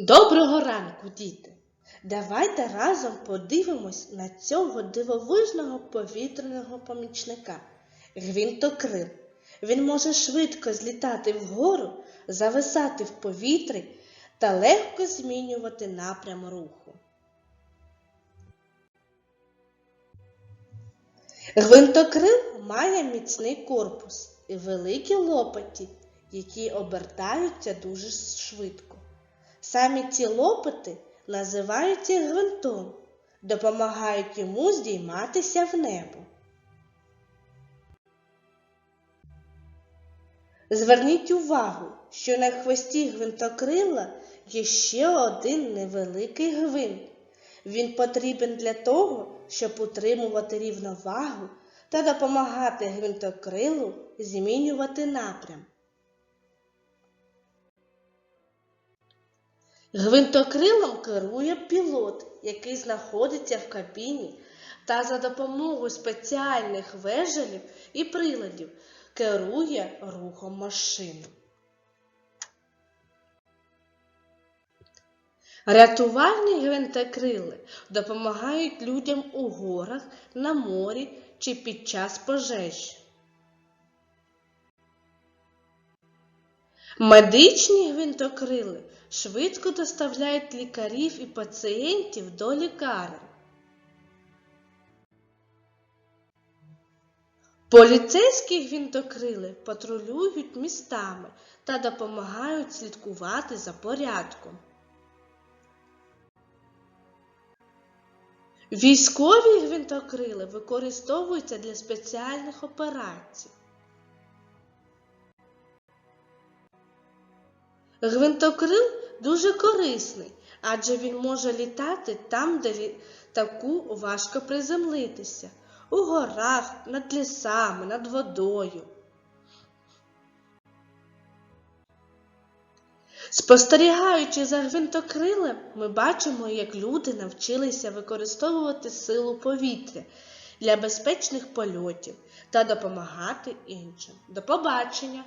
Доброго ранку, діти! Давайте разом подивимось на цього дивовижного повітряного помічника гвинтокрил. Він може швидко злітати вгору, зависати в повітрі та легко змінювати напрям руху. Гвинтокрил має міцний корпус і великі лопаті, які обертаються дуже швидко. Самі ці лопати називаються гвинтом, допомагають йому здійматися в небо. Зверніть увагу, що на хвості гвинтокрила є ще один невеликий гвинт. Він потрібен для того, щоб утримувати рівновагу та допомагати гвинтокрилу змінювати напрям. Гвинтокрилом керує пілот, який знаходиться в кабіні та за допомогою спеціальних вежелів і приладів керує рухом машини. Рятувальні гвинтокрили допомагають людям у горах, на морі чи під час пожежі. Медичні гвинтокрили швидко доставляють лікарів і пацієнтів до лікарень. Поліцейські гвинтокрили патрулюють містами та допомагають слідкувати за порядком. Військові гвинтокрили використовуються для спеціальних операцій. Гвинтокрил дуже корисний, адже він може літати там, де літаку важко приземлитися, у горах, над лісами, над водою. Спостерігаючи за гвинтокрилем, ми бачимо, як люди навчилися використовувати силу повітря для безпечних польотів та допомагати іншим. До побачення!